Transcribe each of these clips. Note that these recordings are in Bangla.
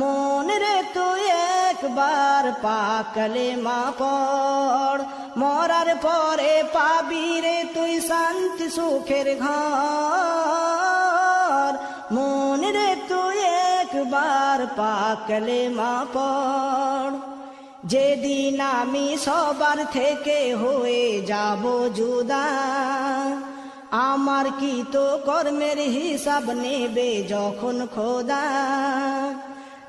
মন রে তুই একবার পাকলে মা পড় মরার পরে পাবি রে তুই শান্তি সুখের ঘর। মন রে তুই একবার পাকলে মা পড় যেদিন আমি সবার থেকে হয়ে যাব জুদা আমার কি তো কর্মের হিসাব নেবে যখন খোদা?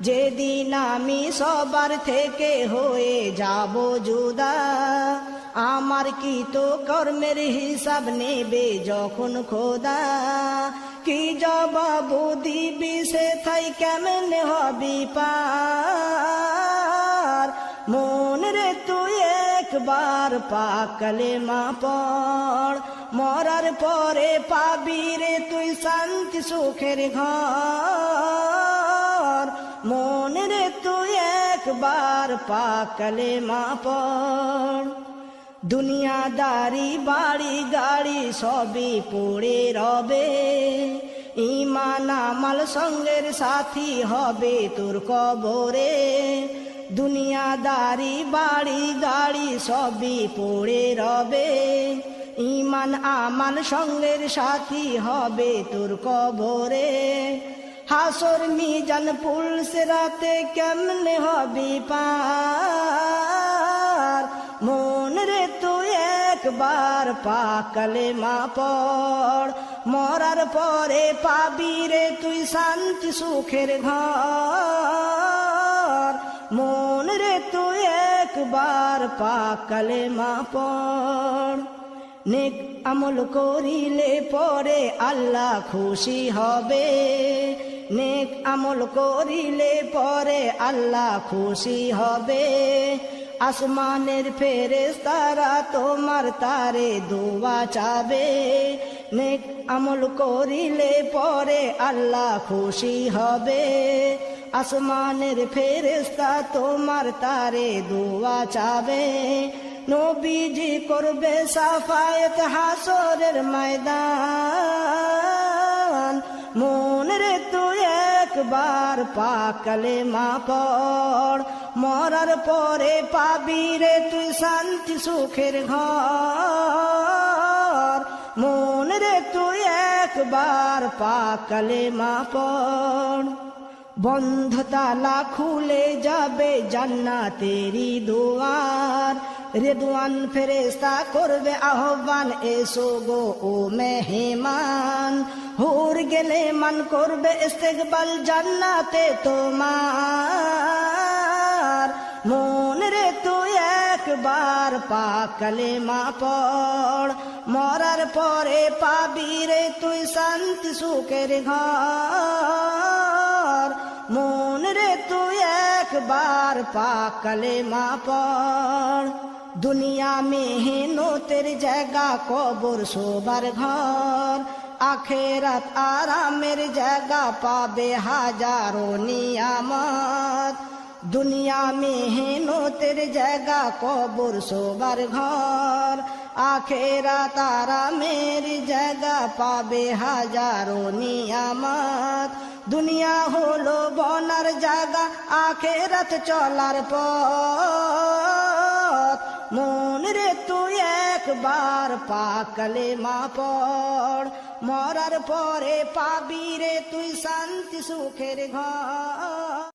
যেদিন আমি সবার থেকে হয়ে যাব জুদা আমার কি তো কর্মের হিসাব নেবে যখন খোদা? কি জবাবু দিবি সে থাই কেমন হবি পার? মন রে তুই একবার পাকলে মা পড় মরার পরে পাবি রে তুই শান্তি সুখের ঘর। মন রে তুই একবার পাকলে মা পড় দুনিয়াদারি বাড়ি গাড়ি সবই পড়ে রবে। ইমান আমাল সঙ্গের সাথী হবে তোর কবরে। দুনিয়াদারি বাড়ি গাড়ি সবই পড়ে রবে। ইমান আমাল সঙ্গের সাথী হবে তোর কবরে। হাসর মিজান পুলস রাতে কেমনে হবি পার? মন রে তুই একবার পাকলে মা পড় মরার পরে পাবি রে তুই শান্তি সুখের ঘর। মন রে তুই একবার পাকলে মা পড় নেক আমল করিলে পরে আল্লাহ খুশি হবে। নেক আমল করিলে পরে আল্লাহ খুশি হবে। আসমানের ফেরেস তারা তোমার তারে দোয়া চাবে। নেক আমল করিলে পরে আল্লাহ খুশি হবে। আসমানের ফেরেস্তা তোমার তারে দোয়া চাবে। নবীজি করবে সাফায়ত হাসরের ময়দান। একবার পাকলে মা পড় মরার পরে পাবি রে তুই শান্তি সুখের ঘর। মন রে তুই একবার পাকলে মা পড় বন্ধ তালা খুলে যাবে জান্নাতেরি দুয়ার। রেদওয়ান ফেরেস্তা করবে আহ্বান, এসো গো ও মেহমান। হুর গেলে মান করবে ইস্তেকবাল জান্নাতে তোমার। মন রে তুই একবার পাকলে মা পড়, মরার পরে পাবি রে তুই শান্তি সুখের ঘর। মন রে তুই একবার পাকলে মা পড়। দুনিয়া মেহনতের জায়গা, কবর, শোবার ঘর। আখেরাত আরামের জায়গা পাবে হাজারো নিয়ামত। দুনিয়া মেহনতের জায়গা, কবর, শোবার ঘর। আখেরা তারা মেরি জায়গা পাবে হাজারো নিয়ামত। দুনিয়া হলো বনার জায়গা, আখেরাত চলার পথ। মন রে তুই একবার পাকলে মা পড় মরার পরে পাবি রে তুই শান্তি সুখের ঘর।